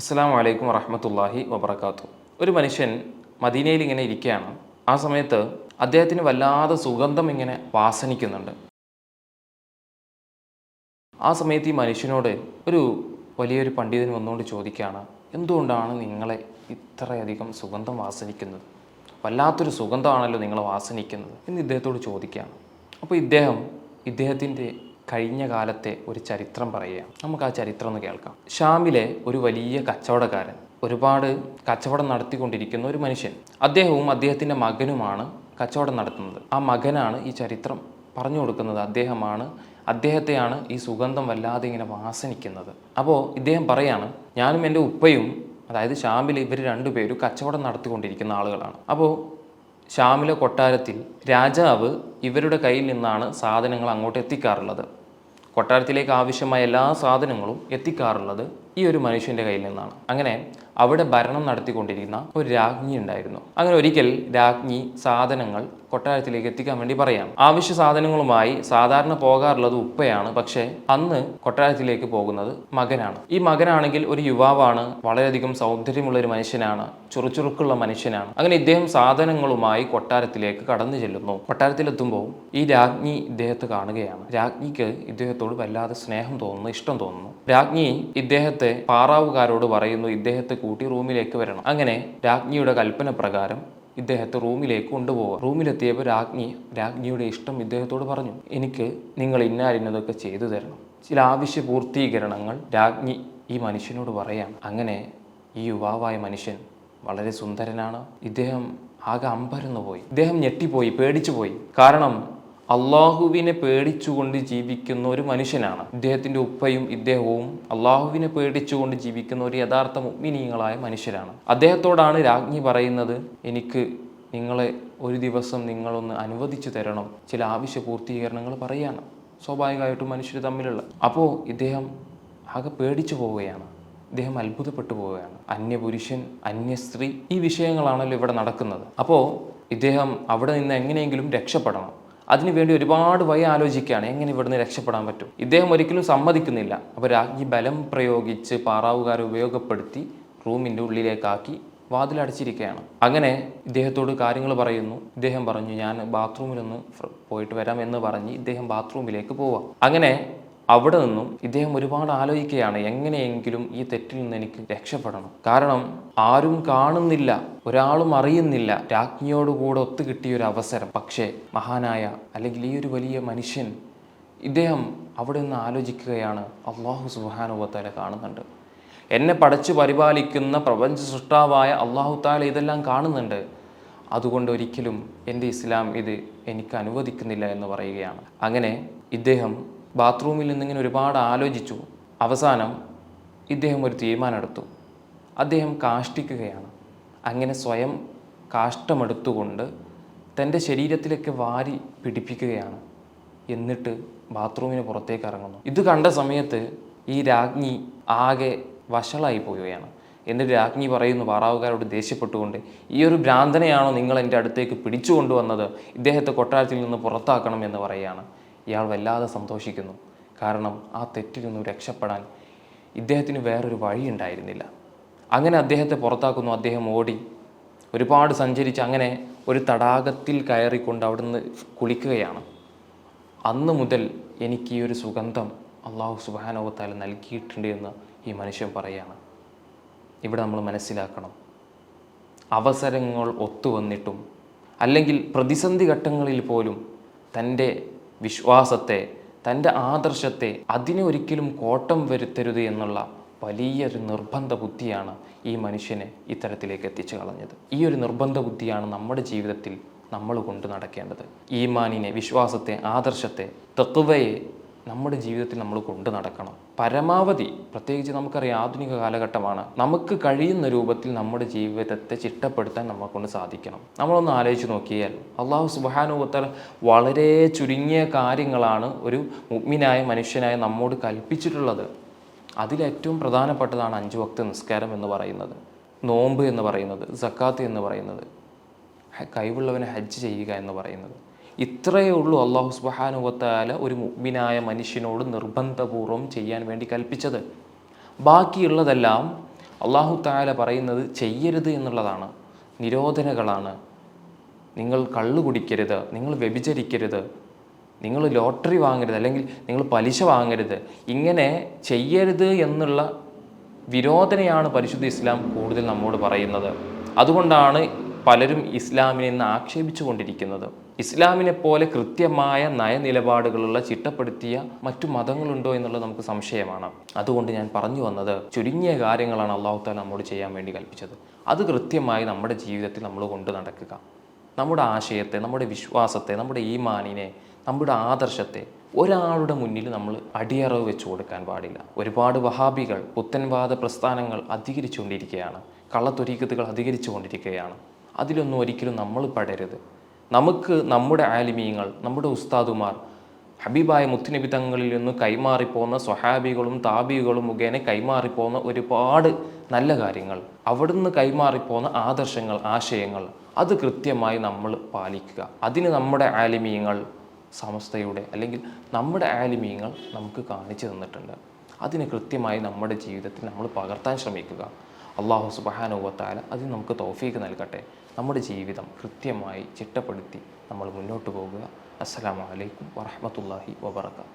അസ്സാം വലൈക്കും വറഹമത്തല്ലാഹി വബർക്കാത്തു ഒരു മനുഷ്യൻ മദീനയിൽ ഇങ്ങനെ ഇരിക്കുകയാണ്. ആ സമയത്ത് അദ്ദേഹത്തിന് വല്ലാതെ സുഗന്ധം ഇങ്ങനെ വാസനിക്കുന്നുണ്ട്. ആ സമയത്ത് ഈ മനുഷ്യനോട് ഒരു വലിയൊരു പണ്ഡിതൻ വന്നുകൊണ്ട് ചോദിക്കുകയാണ് എന്തുകൊണ്ടാണ് നിങ്ങളെ ഇത്രയധികം സുഗന്ധം വാസനിക്കുന്നത്? വല്ലാത്തൊരു സുഗന്ധമാണല്ലോ നിങ്ങൾ വാസനിക്കുന്നത്? എന്ന് ഇദ്ദേഹത്തോട് ചോദിക്കുകയാണ്. അപ്പോൾ ഇദ്ദേഹം ഇദ്ദേഹത്തിന്റെ കഴിഞ്ഞ കാലത്തെ ഒരു ചരിത്രം പറയുകയാണ്. നമുക്ക് ആ ചരിത്രം ഒന്ന് കേൾക്കാം. ഷാമിലെ ഒരു വലിയ കച്ചവടക്കാരൻ ഒരുപാട് കച്ചവടം നടത്തിക്കൊണ്ടിരിക്കുന്ന ഒരു മനുഷ്യൻ അദ്ദേഹവും അദ്ദേഹത്തിന്റെ മകനുമാണ് കച്ചവടം നടത്തുന്നത്. ആ മകനാണ് ഈ ചരിത്രം പറഞ്ഞു കൊടുക്കുന്നത്. അദ്ദേഹമാണ് അദ്ദേഹത്തെയാണ് ഈ സുഗന്ധം വല്ലാതെ ഇങ്ങനെ വാസനിക്കുന്നത്. അപ്പോൾ ഇദ്ദേഹം പറയാണ് ഞാനും എന്റെ ഉപ്പയും അതായത് ഷാമിൽ ഇവർ രണ്ടുപേരും കച്ചവടം നടത്തിക്കൊണ്ടിരിക്കുന്ന ആളുകളാണ്. അപ്പോൾ ഷാമിലെ കൊട്ടാരത്തിൽ രാജാവ് ഇവരുടെ കയ്യിൽ നിന്നാണ് സാധനങ്ങൾ അങ്ങോട്ട് എത്തിക്കാറുള്ളത്. കൊട്ടാരത്തിലേക്ക് ആവശ്യമായ എല്ലാ സാധനങ്ങളും എത്തിക്കാറുള്ളത് ഈ ഒരു മനുഷ്യന്റെ കയ്യിൽ നിന്നാണ്. അങ്ങനെ അവിടെ ഭരണം നടത്തിക്കൊണ്ടിരിക്കുന്ന ഒരു രാജ്ഞി ഉണ്ടായിരുന്നു. അങ്ങനെ ഒരിക്കൽ രാജ്ഞി സാധനങ്ങൾ കൊട്ടാരത്തിലേക്ക് എത്തിക്കാൻ വേണ്ടി പറയാം. ആവശ്യ സാധനങ്ങളുമായി സാധാരണ പോകാറുള്ളത് ഉപ്പയാണ്. പക്ഷേ അന്ന് കൊട്ടാരത്തിലേക്ക് പോകുന്നത് മകനാണ്. ഈ മകനാണെങ്കിൽ ഒരു യുവാവാണ്. വളരെയധികം സൗന്ദര്യമുള്ള ഒരു മനുഷ്യനാണ്. ചുറുചുറുക്കുള്ള മനുഷ്യനാണ്. അങ്ങനെ ഇദ്ദേഹം സാധനങ്ങളുമായി കൊട്ടാരത്തിലേക്ക് കടന്നു ചെല്ലുന്നു. കൊട്ടാരത്തിലെത്തുമ്പോൾ ഈ രാജ്ഞി ഇദ്ദേഹത്തെ കാണുകയാണ്. രാജ്ഞിക്ക് ഇദ്ദേഹത്തോട് വല്ലാതെ സ്നേഹം തോന്നുന്നു ഇഷ്ടം തോന്നുന്നു. രാജ്ഞി ഇദ്ദേഹത്തെ പാറാവുകാരോട് പറയുന്നു ഇദ്ദേഹത്തെ കൂട്ടി റൂമിലേക്ക് വരണം. അങ്ങനെ രാജ്ഞിയുടെ കൽപ്പന പ്രകാരം ഇദ്ദേഹത്തെ റൂമിലേക്ക് കൊണ്ടുപോവുക. റൂമിലെത്തിയപ്പോൾ രാജ്ഞി രാജ്ഞിയുടെ ഇഷ്ടം ഇദ്ദേഹത്തോട് പറഞ്ഞു എനിക്ക് നിങ്ങൾ ഇന്നാരിന്നതൊക്കെ ചെയ്തു തരണം. ചില ആവശ്യ പൂർത്തീകരണങ്ങൾ രാജ്ഞി ഈ മനുഷ്യനോട് പറയാം. അങ്ങനെ ഈ യുവാവായ മനുഷ്യൻ വളരെ സുന്ദരനാണ്. ഇദ്ദേഹം ആകെ അമ്പരന്നു പോയി ഇദ്ദേഹം ഞെട്ടിപ്പോയി പേടിച്ചു പോയി കാരണം അള്ളാഹുവിനെ പേടിച്ചുകൊണ്ട് ജീവിക്കുന്ന ഒരു മനുഷ്യനാണ്. ഇദ്ദേഹത്തിന്റെ ഉപ്പയും ഇദ്ദേഹവും അള്ളാഹുവിനെ പേടിച്ചുകൊണ്ട് ജീവിക്കുന്ന ഒരു യഥാർത്ഥ മുഗ്മിനീയങ്ങളായ മനുഷ്യരാണ്. അദ്ദേഹത്തോടാണ് രാജ്ഞി പറയുന്നത് എനിക്ക് നിങ്ങളെ ഒരു ദിവസം നിങ്ങളൊന്ന് അനുവദിച്ചു തരണം. ചില ആവശ്യ പൂർത്തീകരണങ്ങൾ പറയാണ്. സ്വാഭാവികമായിട്ടും മനുഷ്യർ തമ്മിലുള്ള. അപ്പോൾ ഇദ്ദേഹം ആകെ പേടിച്ചു പോവുകയാണ്. ഇദ്ദേഹം അത്ഭുതപ്പെട്ടു പോവുകയാണ്. അന്യപുരുഷൻ അന്യസ്ത്രീ ഈ വിഷയങ്ങളാണല്ലോ ഇവിടെ നടക്കുന്നത്. അപ്പോൾ ഇദ്ദേഹം അവിടെ നിന്ന് എങ്ങനെയെങ്കിലും രക്ഷപ്പെടണം. അതിനുവേണ്ടി ഒരുപാട് വഴി ആലോചിക്കുകയാണ്. എങ്ങനെ ഇവിടുന്ന് രക്ഷപ്പെടാൻ പറ്റും? ഇദ്ദേഹം ഒരിക്കലും സമ്മതിക്കുന്നില്ല. അപ്പോൾ രാജ്ഞി ബലം പ്രയോഗിച്ച് പാറാവുകാരെ ഉപയോഗപ്പെടുത്തി റൂമിന്റെ ഉള്ളിലേക്കാക്കി വാതിലടച്ചിരിക്കുകയാണ് അങ്ങനെ ഇദ്ദേഹത്തോട് കാര്യങ്ങൾ പറയുന്നു. ഇദ്ദേഹം പറഞ്ഞു ഞാൻ ബാത്റൂമിലൊന്ന് പോയിട്ട് വരാം എന്ന് പറഞ്ഞ് ഇദ്ദേഹം ബാത്റൂമിലേക്ക് പോവാം അങ്ങനെ അവിടെ നിന്നും ഇദ്ദേഹം ഒരുപാട് ആലോചിക്കുകയാണ് എങ്ങനെയെങ്കിലും ഈ തെറ്റിൽ നിന്ന് എനിക്ക് രക്ഷപ്പെടണം. കാരണം ആരും കാണുന്നില്ല ഒരാളും അറിയുന്നില്ല രാജ്ഞിയോടുകൂടെ ഒത്തു കിട്ടിയ ഒരു അവസരം. പക്ഷേ മഹാനായ അല്ലെങ്കിൽ ഈ ഒരു വലിയ മനുഷ്യൻ ഇദ്ദേഹം അവിടെ നിന്ന് ആലോചിക്കുകയാണ് അള്ളാഹു സുഹാനുഭവത്താലെ കാണുന്നുണ്ട്. എന്നെ പടച്ചു പരിപാലിക്കുന്ന പ്രപഞ്ച സൃഷ്ടാവായ അള്ളാഹു താല ഇതെല്ലാം കാണുന്നുണ്ട്. അതുകൊണ്ട് ഒരിക്കലും എന്റെ ഇസ്ലാം ഇത് എനിക്ക് അനുവദിക്കുന്നില്ല എന്ന് പറയുകയാണ്. അങ്ങനെ ഇദ്ദേഹം ബാത്റൂമിൽ നിന്നിങ്ങനെ ഒരുപാട് ആലോചിച്ചു. അവസാനം ഇദ്ദേഹം ഒരു തീരുമാനമെടുത്തു. അദ്ദേഹം കാഷ്ടിക്കുകയാണ്. അങ്ങനെ സ്വയം കാഷ്ടമെടുത്തുകൊണ്ട് തന്റെ ശരീരത്തിലേക്ക് വാരി പിടിപ്പിക്കുകയാണ്. എന്നിട്ട് ബാത്റൂമിന് പുറത്തേക്ക് ഇറങ്ങുന്നു. ഇത് കണ്ട സമയത്ത് ഈ രാജ്ഞി ആകെ വഷളായി പോവുകയാണ്. എന്നിട്ട് രാജ്ഞി പറയുന്നു പാറാവുകാരോട് ദേഷ്യപ്പെട്ടുകൊണ്ട് ഈ ഒരു ഭ്രാന്തനെയാണോ നിങ്ങൾ എന്റെ അടുത്തേക്ക് പിടിച്ചു കൊണ്ടുവന്നത് ഇദ്ദേഹത്തെ കൊട്ടാരത്തിൽ നിന്ന് പുറത്താക്കണം എന്ന് പറയുകയാണ്. ഇയാൾ വല്ലാതെ സന്തോഷിക്കുന്നു. കാരണം ആ തെറ്റിൽ നിന്നും രക്ഷപ്പെടാൻ ഇദ്ദേഹത്തിന് വേറൊരു വഴി ഉണ്ടായിരുന്നില്ല. അങ്ങനെ അദ്ദേഹത്തെ പുറത്താക്കുന്നു അദ്ദേഹം ഓടി. ഒരുപാട് സഞ്ചരിച്ച് അങ്ങനെ ഒരു തടാകത്തിൽ കയറിക്കൊണ്ട് അവിടുന്ന് കുളിക്കുകയാണ്. അന്ന് മുതൽ എനിക്ക് ഈ ഒരു സുഗന്ധം അള്ളാഹു സുബാനോത്താല നൽകിയിട്ടുണ്ട് എന്ന് ഈ മനുഷ്യൻ പറയുകയാണ് ഇവിടെ നമ്മൾ മനസ്സിലാക്കണം. അവസരങ്ങൾ ഒത്തുവന്നിട്ടും അല്ലെങ്കിൽ പ്രതിസന്ധി ഘട്ടങ്ങളിൽ പോലും തന്റെ വിശ്വാസത്തെ തന്റെ ആദർശത്തെ അതിനെ ഒരിക്കലും കോട്ടം വരുത്തരുത് എന്നുള്ള വലിയൊരു നിർബന്ധ ബുദ്ധിയാണ് ഈ മനുഷ്യനെ ഇത്തരത്തിലേക്ക് എത്തിച്ചു കളഞ്ഞത്. ഈ ഒരു നിർബന്ധ ബുദ്ധിയാണ് നമ്മുടെ ജീവിതത്തിൽ നമ്മൾ കൊണ്ട് നടക്കേണ്ടത്. ഈമാനിനെ വിശ്വാസത്തെ ആദർശത്തെ തത്വയെ നമ്മുടെ ജീവിതത്തിൽ നമ്മൾ കൊണ്ടു നടക്കണം. പരമാവധി പ്രത്യേകിച്ച് നമുക്കറിയാം ആധുനിക കാലഘട്ടമാണ്. നമുക്ക് കഴിയുന്ന രൂപത്തിൽ നമ്മുടെ ജീവിതത്തെ ചിട്ടപ്പെടുത്താൻ നമ്മളെക്കൊണ്ട് സാധിക്കണം. നമ്മളൊന്ന് ആലോചിച്ച് നോക്കിയാൽ അള്ളാഹു സുബാനുവത്തൽ വളരെ ചുരുങ്ങിയ കാര്യങ്ങളാണ് ഒരു മുഗ്മിനായ മനുഷ്യനായ നമ്മോട് കൽപ്പിച്ചിട്ടുള്ളത്. അതിലേറ്റവും പ്രധാനപ്പെട്ടതാണ് അഞ്ചു വക്ത നിസ്കാരം എന്ന് പറയുന്നത്. നോമ്പ് എന്ന് പറയുന്നത് സക്കാത്ത് എന്ന് പറയുന്നത് കഴിവുള്ളവനെ ഹജ്ജ് ചെയ്യുക എന്ന് പറയുന്നത്. ഇത്രയേ ഉള്ളൂ അള്ളാഹു സുബാനുവത്താല ഒരു മുഗ്മിനായ മനുഷ്യനോട് നിർബന്ധപൂർവം ചെയ്യാൻ വേണ്ടി കൽപ്പിച്ചത്. ബാക്കിയുള്ളതെല്ലാം അള്ളാഹു താല പറയുന്നത് ചെയ്യരുത് എന്നുള്ളതാണ്. നിരോധനകളാണ്. നിങ്ങൾ കള്ളു കുടിക്കരുത് നിങ്ങൾ വ്യഭിചരിക്കരുത് നിങ്ങൾ ലോട്ടറി വാങ്ങരുത് അല്ലെങ്കിൽ നിങ്ങൾ പലിശ വാങ്ങരുത്. ഇങ്ങനെ ചെയ്യരുത് എന്നുള്ള വിരോധനയാണ് പരിശുദ്ധ ഇസ്ലാം കൂടുതൽ നമ്മോട് പറയുന്നത്. അതുകൊണ്ടാണ് പലരും ഇസ്ലാമിനെ ഇന്ന് ആക്ഷേപിച്ചു കൊണ്ടിരിക്കുന്നത് ഇസ്ലാമിനെ പോലെ കൃത്യമായ നയനിലപാടുകളുള്ള ചിട്ടപ്പെടുത്തിയ മറ്റു മതങ്ങളുണ്ടോ എന്നുള്ളത് നമുക്ക് സംശയമാണ്. അതുകൊണ്ട് ഞാൻ പറഞ്ഞു വന്നത് ചുരുങ്ങിയ കാര്യങ്ങളാണ് അള്ളാഹു താല നമ്മോട് ചെയ്യാൻ വേണ്ടി കൽപ്പിച്ചത്. അത് കൃത്യമായി നമ്മുടെ ജീവിതത്തിൽ നമ്മൾ കൊണ്ടു നടക്കുക. നമ്മുടെ ആശയത്തെ നമ്മുടെ വിശ്വാസത്തെ നമ്മുടെ ഈമാനിനെ നമ്മുടെ ആദർശത്തെ ഒരാളുടെ മുന്നിൽ നമ്മൾ അടിയറവ് വെച്ചു കൊടുക്കാൻ പാടില്ല. ഒരുപാട് വഹാബികൾ പുത്തൻവാദ പ്രസ്ഥാനങ്ങൾ അധികരിച്ചുകൊണ്ടിരിക്കുകയാണ്. കള്ളത്തൊരീക്കത്തുകൾ അധികരിച്ചുകൊണ്ടിരിക്കുകയാണ്. അതിലൊന്നും ഒരിക്കലും നമ്മൾ പടരുത്. നമുക്ക് നമ്മുടെ ആലിമീങ്ങൾ നമ്മുടെ ഉസ്താദുമാർ ഹബീബായ മുത്തുനബി തങ്ങളിൽ നിന്ന് കൈമാറിപ്പോകുന്ന സ്വഹാബികളും താബികളും മുഖേന കൈമാറിപ്പോകുന്ന ഒരുപാട് നല്ല കാര്യങ്ങൾ അവിടുന്ന് കൈമാറിപ്പോകുന്ന ആദർശങ്ങൾ ആശയങ്ങൾ അത് കൃത്യമായി നമ്മൾ പാലിക്കുക. അതിന് നമ്മുടെ ആലിമീങ്ങൾ സമസ്തയുടെ അല്ലെങ്കിൽ നമ്മുടെ ആലിമീങ്ങൾ നമുക്ക് കാണിച്ചു തന്നിട്ടുണ്ട്. അതിന് കൃത്യമായി നമ്മുടെ ജീവിതത്തിൽ നമ്മൾ പകർത്താൻ ശ്രമിക്കുക. അള്ളാഹു സുബഹാനുവത്താല അതിന് നമുക്ക് തൗഫീക്ക് നൽകട്ടെ. നമ്മുടെ ജീവിതം കൃത്യമായി ചിട്ടപ്പെടുത്തി നമ്മൾ മുന്നോട്ട് പോകുക. അസ്സലാമു അലൈക്കും വറഹമത്തല്ലാഹി വബർക്കാത്തു